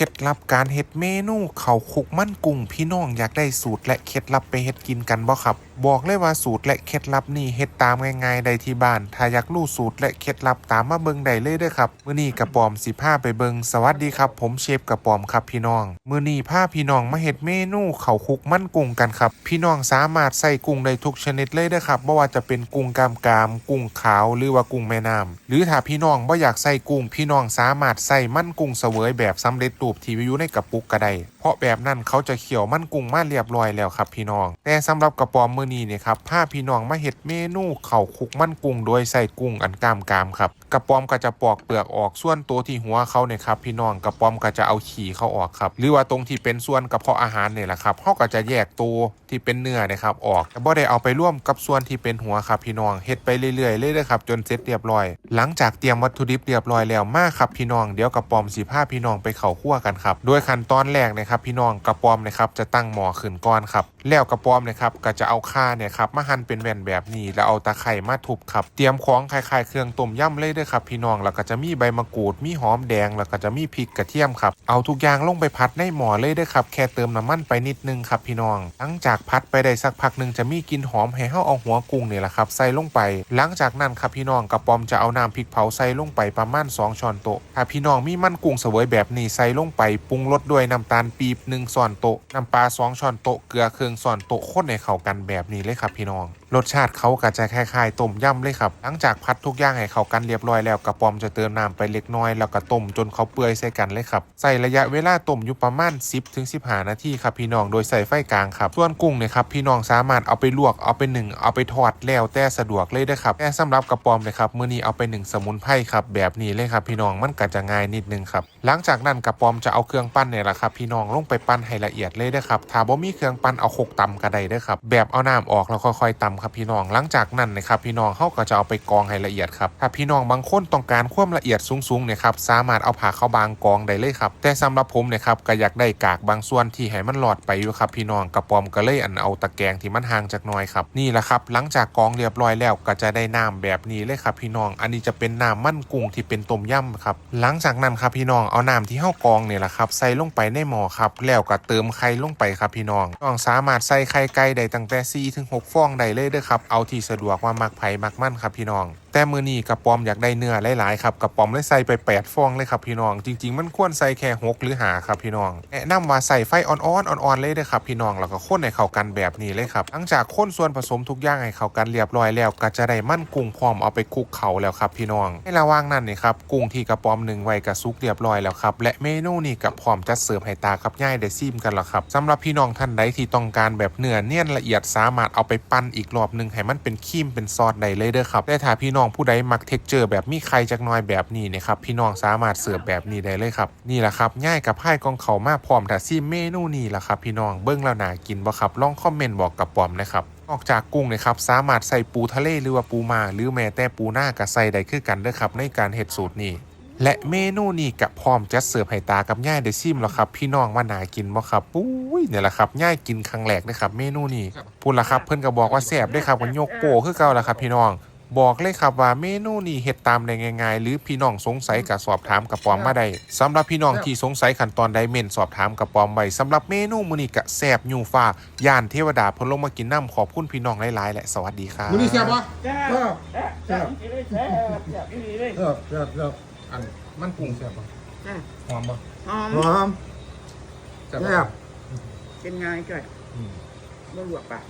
เคล็ดลับการเฮ็ดเมนูเข่าคุกมั่นกุ้งพี่น้องอยากได้สูตรและเคล็ดลับไปเฮ็ดกินกันบ่ครับ บอกเลยว่าสูตรและเคล็ดลับนี่เฮ็ดตามง่ายๆได้ที่บ้าน ถ้าอยากรู้สูตรและเคล็ดลับตามมาเบิ่งได้เลยเด้อครับมื้อนี้กระปอมสิพาไปเบิ่งสวัสดีครับ ผมเชฟกระปอมครับพี่น้องมื้อนี้พาพี่น้องมาเฮ็ดเมนูข้าวคลุกมันกุ้งกันครับ พี่น้องสามารถใส่กุ้งได้ทุกชนิดเลยเด้อครับบ่ว่าจะเป็นกุ้งกามกามกุ้งขาวหรือว่ากุ้งแม่น้ำหรือถ้าพี่น้องบ่อยากใส่กุ้ง พี่น้องสามารถใส่มันกุ้งเสวยแบบสำเร็จรูปที่อยู่ในกระปุกก็ได้เพราะแบบนั้นเขาจะเคี่ยวมันกุ้งมาเรียบร้อยแล้วครับพี่น้อง แต่สำหรับกระปอมมื้อนี้เนี่ยครับพาพี่น้องมาเฮ็ดเมนูเข้าคุกมันกุ้งโดยใส่กุ้งอันกามกามครับกระปอมก็จะปอกเปลือกออกส่วนตัวที่หัวเขาเนี่ยครับพี่น้องกระปอมก็จะเอาขี้เขาออกครับหรือว่าตรงที่เป็นส่วนกระเพาะอาหารเนี่ยแหละครับเขาก็จะแยกตัวที่เป็นเนื้อเนะครับออกแต่บ่ได้เอาไปร่วมกับส่วนที่เป็นหัวครับพี่น้องเฮ็ดไปเรื่อยๆเลยเด้อครับจนเสร็จเรียบร้อย หลังจากเตรียมวัตถุดิบเรียบร้อยแล้วมาครับพี่น้องเดี๋ยวกระปอมสีผ้าพี่น้องไปเข่าคั่วกันครับโดยขั้นตอนแรกนะครับพี่น้องกระปอมนะครับจะตั้งหม้อขึ้นก่อนครับแล้วกระปอมนะครับก็จะเอาข่าเนี่ยครับมาหั่นเป็นแว่นแบบนี้ แล้วเอาตะไคร่มาทุบครับ เตรียมของคล้ายๆเครื่องต้มยำเลยด้อครับพี่น้องแล้วก็จะมีใบมะกรูดมีหอมแดงแล้วก็จะมีพริกกระเทียมครับเอาทุกอย่างลงไปพัดในหม้อเลยด้อครับแค่เติมน้ำมันไปนิดนึงครับพี่น้อง หลังจากพัดไปได้สักพักหนึ่งจะมีกลิ่นหอมให้เฮาเอาหัวกุ้งเนี่ยแหละครับใส่ลงไป หลังจากนั้นครับพี่น้องกระปอมจะเอาน้ำพริกเผาใส่ลงไปประมาณ2ช้อนโต๊ะถ้าพี่น้องมีมันกุ้งเสวยแบบนี้ใส่ลงไปปรุงรสด้วยน้ำตาลปี๊บ1ช้อนโต๊ะน้ำปลา2ช้อนโต๊ะเกลือเครื่องช้อนโต๊ะคนให้เข้ากันแบบนี้เลยครับพี่น้อง รสชาติเขาก็จะคล้ายๆต้มยำเลยครับ หลังจากพัดทุกอย่างให้เข้ากันเรียบร้อยแล้วกระป๋อมจะเติมน้ำไปเล็กน้อย แล้วก็ต้มจนเขาเปื่อยใส่กันเลยครับ ใส่ระยะเวลาต้มอยู่ประมาณ 10ถึง15 นาทีครับพี่น้อง โดยใส่ไฟกลางครับ ส่วนกุ้งเนี่ยครับพี่น้องสามารถเอาไปลวก เอาไปหนึ่งเอาไปทอดแล้วแต่สะดวกเลยเด้ครับ แต่สำหรับกระป๋อมเนี่ยครับมื้อนี้เอาไปหนึ่งสมุนไพรครับแบบนี้เลยครับพี่น้อง มันก็จะง่ายนิดนึงครับ หลังจากนั้นกระป๋อมจะเอาเครื่องปั้นเนี่ยแหละครับพี่น้องลงไปปั้นให้ละเอียดเลยเด้ครับ ถ้าบ่มีเครื่องปั้นเอาโขกตำกระไดเด้อครับ แบบเอาน้ำออกแล้วค่อยๆตำครับพี่น้อง หลังจากนั้นนะครับพี่น้องเขาก็จะเอาไปกองให้ละเอียดครับถ้าพี่น้องบางคนต้องการความละเอียดสูงๆเนี่ยครับสามารถเอาผ่าเข้าบางกองได้เลยครับแต่สำหรับผมเนี่ยครับก็อยากได้กากบางส่วนที่ให้มันหลอดไปอยู่ครับพี่น้องกระปอมก็เลยอันเอาตะแกรงที่มันห่างจากน้อยครับนี่แหละครับหลังจากกองเรียบร้อยแล้วก็จะได้น้ำแบบนี้เลยครับพี่น้อง อันนี้จะเป็นน้ำมันกุ้งที่เป็นต้มยำครับหลังจากนั้นครับพี่น้องเอาน้ำที่เฮากองเนี่ยแหละครับใส่ลงไปในหม้อครับแล้วก็เติมไข่ลงไปครับพี่น้องน้องสามารถใส่ไข่ไก่ได้ตั้งแต่4ถึง6ฟองได้เลยเด้อครับ เอาที่สะดวกว่ามักไผมักมั่นครับพี่น้อง แต่มือนี้กระปอมอยากได้เนื้อหลายๆครับกระปอมเลยใส่ไป 8 ฟองเลยครับพี่น้อง จริง ๆ มันควรใส่แค่6หรือหาครับพี่น้องแนะนำว่าใส่ไฟอ่อนๆอ่อนๆเลยเด้อครับพี่น้องแล้วก็ข้นให้เข้ากันแบบนี้เลยครับหลังจากข้นส่วนผสมทุกอย่างให้เข้ากันเรียบร้อยแล้ว ก็จะได้มั่นกุ้งพร้อมเอาไปคลุกเข่าแล้วครับพี่น้องในระหว่างนั้นนี่ครับกุ้งที่กระปอมหนึ่งไว้กับซุกเรียบร้อยแล้วครับและเมนูนี้กับพร้อมจะเสิร์ฟให้ตากับย่ายได้ซิมกันแล้วครับสำหรับพี่น้องท่านใดที่ต้องการแบบเนื้อเนียนละเอียดสามารถเอาไปปั้นอีกรอบหนึงให้มันเป็นครีมเป็นซอสได้เลยเด้อครับแต่ถ้าพี่น้องผู้ใดมักเท็กเจอร์ แบบมีไข่จักหน้อยแบบนี้เนะครับพี่น้องสามารถเสิร์ฟแบบนี้ได้เลยครับนี่แหละครับง่ายกับไพ่กองเขามาพร้อมถ้าซิมเมนูนี้ล่ะครับพี่น้องเบิ้งแล้วน่ากินบ่ครับลองคอมเมนต์บอกกับปอมนะครับนอกจากกุ้งนะครับสามารถใส่ปูทะเลหรือว่าปูมาหรือแม้แต่ปูหน้ากับใส่ได้คือกันเด้อครับในการเฮ็ดสูตรนี้และเมนูนี้กับพร้อมจะเสิร์ฟให้ตากับย่ายได้ซิมแล้วครับ พี่น้องว่าน่ากินบ่ครับปุ้ยเนี่ยแหละครับย่ายกินครั้งแรกนะครับ เมนูนี้พูดละครับเพิ่นก็บอกว่าแซ่บได้อครับกันยกโป้คือเก่าละครับ พี่น้อง บอกเลยครับว่าเมนูนี้เฮ็ดตามได้ง่ายๆ หรือพี่น้องสงสัยก็สอบถามกับปอมมาได้สำหรับพี่น้องที่สงสัยขั้นตอนใดเม่นสอบถามกับปอมไว้สำหรับเมนูมื้อนี้ก็แซ่บยูฟ้าย่านเทวดาเพิ่นลงมากินน้ำขอบคุณพี่น้องหลายๆและสวัสดีครับมื้อนี้แซ่บปะแซ่บแซ่บแซ่บแซ่บแซ่บอีหลีเลยแซ่บแซ่บแซ่บอันมันกุ้งแซ่บปะแซ่บหอมปะหอมหอมแซ่บแซ่ปะบเป็นไงจ้อยอืมบ่ลวกปาก